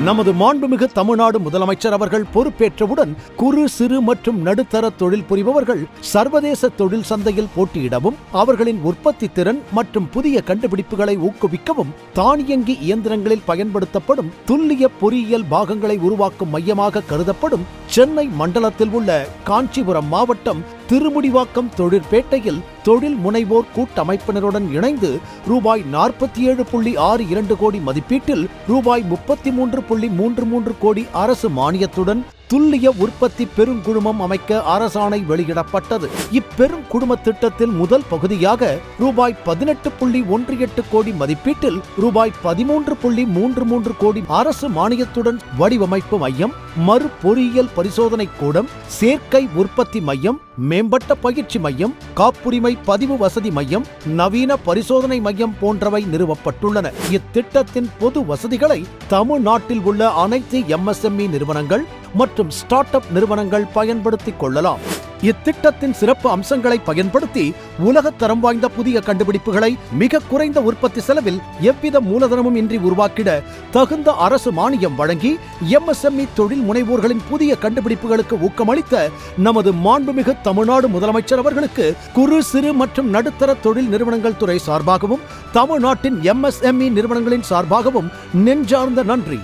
நமது மாண்புமிகு தமிழ்நாடு முதலமைச்சர் அவர்கள் பொறுப்பேற்றவுடன் குறு சிறு மற்றும் நடுத்தர தொழில் புரிபவர்கள் சர்வதேச தொழில் சந்தையில் போட்டியிடவும் அவர்களின் உற்பத்தி திறன் மற்றும் புதிய கண்டுபிடிப்புகளை ஊக்குவிக்கவும் தானியங்கி இயந்திரங்களில் பயன்படுத்தப்படும் துல்லிய பொறியியல் பாகங்களை உருவாக்கும் மையமாக கருதப்படும் சென்னை மண்டலத்தில் உள்ள காஞ்சிபுரம் மாவட்டம் திருமுடிவாக்கம் தொழிற்பேட்டையில் தொழில் முனைவோர் கூட்டமைப்பினருடன் இணைந்து ரூபாய் நாற்பத்தி ஏழு புள்ளி ஆறு இரண்டு கோடி மதிப்பீட்டில் ரூபாய் முப்பத்தி மூன்று புள்ளி மூன்று மூன்று கோடி அரசு மானியத்துடன் துல்லிய உற்பத்தி பெருங்குழுமம் அமைக்க அரசாணை வெளியிடப்பட்டது. இப்பெருங்குழும திட்டத்தில் முதல் பகுதியாக ரூபாய் பதினெட்டு புள்ளி ஒன்று எட்டு கோடி மதிப்பீட்டில் ரூபாய் பதிமூன்று புள்ளி மூன்று மூன்று கோடி அரசு மானியத்துடன் வடிவமைப்பு மையம் மறு பொறியியல் பரிசோதனை கூடம் சேர்க்கை உற்பத்தி மையம் மேம்பட்ட பயிற்சி மையம் காப்புரிமை பதிவு வசதி மையம் நவீன பரிசோதனை மையம் போன்றவை நிறுவப்பட்டுள்ளன. இத்திட்டத்தின் பொது வசதிகளை தமிழ்நாட்டில் உள்ள அனைத்து எம்எஸ்எம்இ நிறுவனங்கள் மற்றும் ஸ்டார்ட் அப் நிறுவனங்கள் பயன்படுத்திக் கொள்ளலாம். இத்திட்டத்தின் சிறப்பு அம்சங்களை பயன்படுத்தி உலகத் தரம் வாய்ந்த புதிய கண்டுபிடிப்புகளை மிக குறைந்த உற்பத்தி செலவில் எவ்வித மூலதனமும் இன்றி உருவாக்கிட தகுந்த அரசு மானியம் வழங்கி எம்எஸ்எம்இ தொழில் முனைவோர்களின் புதிய கண்டுபிடிப்புகளுக்கு ஊக்கமளித்த நமது மாண்புமிகு தமிழ்நாடு முதலமைச்சர் அவர்களுக்கு குறு சிறு மற்றும் நடுத்தர தொழில் நிறுவனங்கள் துறை சார்பாகவும் தமிழ்நாட்டின் எம்எஸ்எம்இ நிறுவனங்களின் சார்பாகவும் நெஞ்சார்ந்த நன்றி.